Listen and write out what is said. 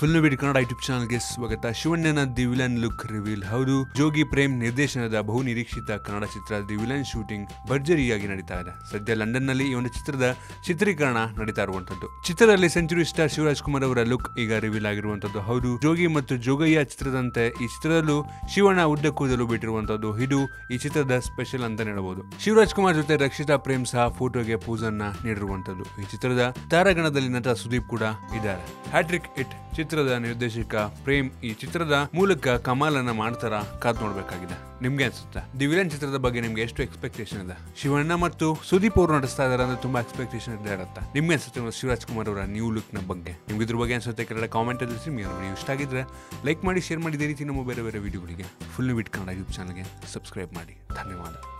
Full ಬಿಡ್ Kannada YouTube ಚಾನಲ್ಗೆ ಸ್ವಾಗತ. ಶಿವಣ್ಣನ ದಿ ವಿಲನ್ ಲುಕ್ ರಿವೀಲ್. ಹೌದು, ಜೋಗಿ ಪ್ರೇಮ್ ನಿರ್ದೇಶನದ ಬಹು ನಿರೀಕ್ಷಿತ ಕನ್ನಡ ಚಿತ್ರ ದಿ ವಿಲನ್ ಶೂಟಿಂಗ್ ಭರ್ಜರಿಯಾಗಿ ನಡೀತಾ ಇದೆ. ಸದ್ಯ ಲಂಡನ್ನಲ್ಲಿ ಈ ಒಂದು ಚಿತ್ರದ ಚಿತ್ರೀಕರಣ ನಡೀತಾ ಇರುವಂತದ್ದು ಚಿತ್ರದಲ್ಲಿ ಸೆಂಚುರಿ ಸ್ಟಾರ್ ಶಿವರಾಜ್ ಕುಮಾರ್ ಅವರ ಲುಕ್ ಈಗ ರಿವೀಲ್ ಆಗಿರುವಂತದ್ದು ಹೌದು, ಜೋಗಿ ಮತ್ತು ಜೋಗಯ್ಯ ಚಿತ್ರದಂತೆ ಈ ಚಿತ್ರದಲ್ಲೂ ಶಿವಣ್ಣ ಉದ್ದ ಕೂದಲು ಬಿಟ್ಟಿರುವಂತದ್ದು ಇದು ಈ ಚಿತ್ರದ ಸ್ಪೆಷಲ್ ಅಂತ ಹೇಳಬಹುದು. ಶಿವರಾಜ್ ಕುಮಾರ್ ಜೊತೆ ರಕ್ಷಿತಾ ಪ್ರೇಮ್ ಸಹ ಫೋಟೋಗೆ ಪೂಜನ್ನ ನೀಡಿರುವಂತದ್ದು ಈ ಚಿತ್ರದ ತಾರಾಗಣದಲ್ಲಿ ನಟ ಸುದೀಪ್ ಕೂಡ ಇದ್ದಾರೆ. ಹ್ಯಾಟ್ರಿಕ್ ಇಟ್ ಚಿತ್ರದ ನಿರ್ದೇಶಕ ಪ್ರೇಮ್ ಈ ಚಿತ್ರದ ಮೂಲಕ ಕಮಾಲನ್ನ ಮಾಡ್ತಾರ ಕಾದ್ ನೋಡ್ಬೇಕಾಗಿದೆ. ನಿಮ್ಗೆ ಅನ್ಸುತ್ತೆ? ದಿ ವಿಲನ್ ಚಿತ್ರದ ಬಗ್ಗೆ ನಿಮ್ಗೆ ಎಷ್ಟು ಎಕ್ಸ್ಪೆಕ್ಟೇಷನ್ ಇದೆ? ಶಿವಣ್ಣ ಮತ್ತು ಸುದೀಪ್ ಅವರು ನಡೆಸ್ತಾ ಇದಾರೆ ಅಂದ್ರೆ ತುಂಬಾ ಎಕ್ಸ್ಪೆಕ್ಟೇಷನ್ ಇದೆ ಇರುತ್ತೆ. ನಿಮ್ಗೆ ಅನ್ಸುತ್ತೆ ಶಿವರಾಜ್ ಕುಮಾರ್ ಅವರ ನ್ಯೂ ಲುಕ್ನ ಬಗ್ಗೆ? ನಿಮ್ಗೆ ಇದ್ರ ಬಗ್ಗೆ ಅನ್ಸುತ್ತೆ ಕೆಲ ಕಾಮೆಂಟ್ ಅಲ್ಲಿ ನಿಮ್ಗೆ ನೀವು ಇಷ್ಟ ಆಗಿದ್ರೆ ಲೈಕ್ ಮಾಡಿ ಶೇರ್ ಮಾಡಿ. ಇದೇ ರೀತಿ ನಮ್ಮ ಬೇರೆ ಬೇರೆ ವಿಡಿಯೋಗಳಿಗೆ ಫುಲ್ ವಿಟ್ ಕನ್ನಡ ಯೂಟ್ಯೂಬ್ ಚಾನಲ್ಗೆ ಸಬ್ಸ್ಕ್ರೈಬ್ ಮಾಡಿ. ಧನ್ಯವಾದ.